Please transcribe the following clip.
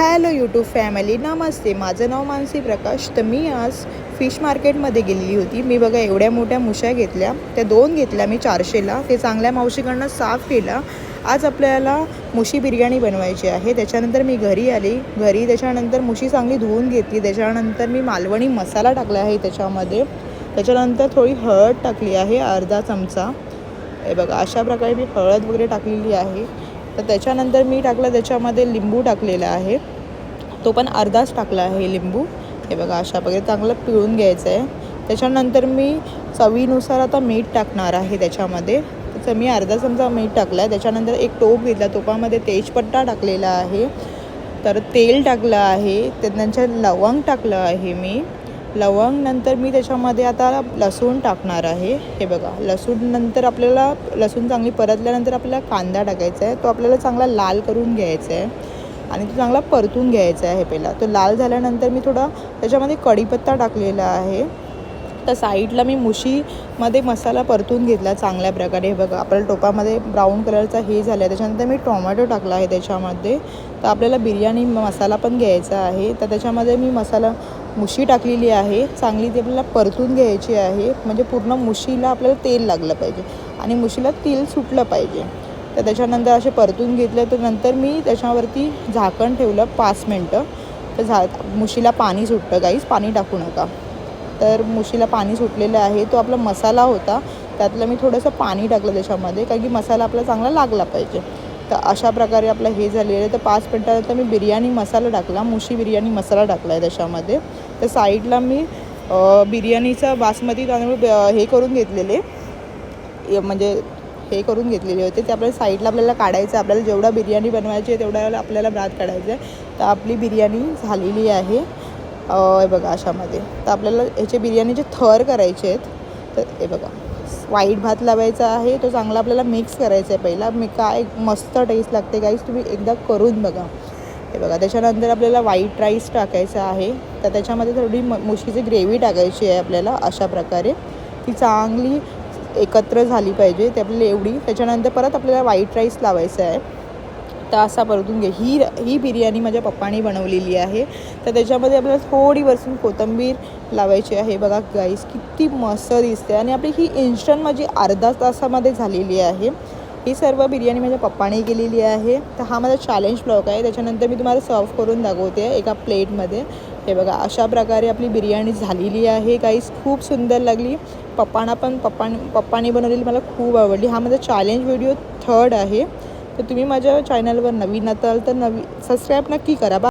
Hello YouTube family नमस्ते. माझं नाव मानसी प्रकाश. तर मी आज फिश मार्केटमध्ये गेलेली होती. मी बघा एवढ्या मोठ्या मुश्या घेतल्या. त्या दोन घेतल्या मी चारशेला. ते चांगल्या मावशीकडनं साफ केला. आज आपल्याला मुशी बिर्याणी बनवायची आहे. त्याच्यानंतर मी घरी आली. घरी त्याच्यानंतर मुशी चांगली धुवून घेतली. त्याच्यानंतर मी मालवणी मसाला टाकला आहे त्याच्यामध्ये. त्याच्यानंतर थोडी हळद टाकली आहे अर्धा चमचा. हे बघा अशा प्रकारे मी हळद वगैरे टाकलेली आहे. तर त्याच्यानंतर मी टाकलं त्याच्यामध्ये लिंबू टाकलेला आहे. तो पण अर्धाच टाकला आहे लिंबू. हे बघा अशा प्रकारे चांगलं पिळून घ्यायचं आहे त्याच्यानंतर मी चवीनुसार आता मीठ टाकणार आहे त्याच्यामध्ये. तर मी अर्धा चमचा मीठ टाकला आहे त्याच्यानंतर एक टोप घेतला टोपामध्ये तेजपत्ता टाकलेला आहे. तर तेल टाकलं आहे. त्यानंतर लवंग टाकलं आहे मी. लवंग नंतर मी त्याच्यामध्ये आता लसूण टाकणार आहे. हे बघा लसूण नंतर आपल्याला लसूण चांगली परतल्यानंतर आपल्याला कांदा टाकायचा आहे. तो आपल्याला चांगला लाल करून घ्यायचा आहे आणि तो चांगला परतून घ्यायचा आहे पहिला. तो लाल झाल्यानंतर मी थोडा त्याच्यामध्ये कढीपत्ता टाकलेला आहे. तर साईडला मी मुशीमध्ये मसाला परतून घेतला चांगल्या प्रकारे. हे बघा आपल्याला टोपामध्ये ब्राऊन कलरचा हे झाला आहे त्याच्यानंतर मी टोमॅटो टाकला आहे त्याच्यामध्ये. तर आपल्याला बिर्याणी मसाला पण घ्यायचा आहे. तर त्याच्यामध्ये मी मसाला मुशी टाकलेली आहे चांगली ती आपल्याला परतून घ्यायची आहे म्हणजे पूर्ण मुशीला आपल्याला तेल लागलं पाहिजे आणि मुशीला तेल सुटलं पाहिजे. तर त्याच्यानंतर असे परतून घेतलं तर नंतर मी त्याच्यावरती झाकण ठेवलं पाच मिनटं. तर झा मुशीला पाणी सुटतं काहीच पाणी टाकू नका. तर मुशीला पाणी सुटलेलं आहे तो आपला मसाला होता त्यातलं मी थोडंसं पाणी टाकलं त्याच्यामध्ये कारण की मसाला आपला चांगला लागला पाहिजे. तर अशा प्रकारे आपलं हे झालेलं आहे. तर पाच मिनटानंतर मी बिर्याणी मसाला टाकला मुशी बिर्याणी मसाला टाकला आहे त्याच्यामध्ये. तर साईडला मी बिर्याणीचा बासमती तांदूळ हे करून घेतलेले. म्हणजे हे करून घेतलेले होते. ते आपल्याला साईडला आपल्याला काढायचं आहे. आपल्याला जेवढा बिर्याणी बनवायची आहे तेवढा आपल्याला भात काढायचं आहे. तर आपली बिर्याणी झालेली आहे. हे बघा अशामध्ये. तर आपल्याला ह्याचे बिर्याणीचे थर करायचे आहेत. तर हे बघा. वाईट भात लावायचा आहे तो चांगला आपल्याला मिक्स करायचा आहे. पहिला मी काय मस्त टेस्ट लागते गाईस तुम्ही एकदा करून बघा. हे बघा त्याच्यानंतर आपल्याला व्हाईट राईस टाकायचा आहे. तर त्याच्यामध्ये थोडी म मुशीची ग्रेव्ही टाकायची आहे आपल्याला अशा प्रकारे. ती चांगली एकत्र झाली पाहिजे ते आपल्याला एवढी. त्याच्यानंतर परत आपल्याला व्हाईट राईस लावायचा आहे. तासा परतून घे. ही ही बिर्याणी माझ्या पप्पानी बनवलेली आहे. तर त्याच्यामध्ये आपल्याला थोडी वरसून कोथिंबीर लावायची आहे. बघा गाईस किती मस्त दिसते. आणि आपली ही इन्स्टंट माझी अर्धा तासामध्ये झालेली आहे. ही सर्व बिर्याणी माझ्या पप्पाने केलेली आहे. तर हा माझा चॅलेंज ब्लॉक आहे. त्याच्यानंतर मी तुम्हाला सर्व करून दाखवते एका प्लेटमध्ये. हे बघा अशा प्रकारे आपली बिर्याणी झालेली आहे. काहीच खूप सुंदर लागली. पप्पांना पण पप्पा पप्पाने बनवलेली मला खूप आवडली. हा माझा चॅलेंज व्हिडिओ थर्ड आहे. तर तुम्ही माझ्या चॅनलवर नवीन असाल तर नवी सबस्क्राईब नक्की करा. बा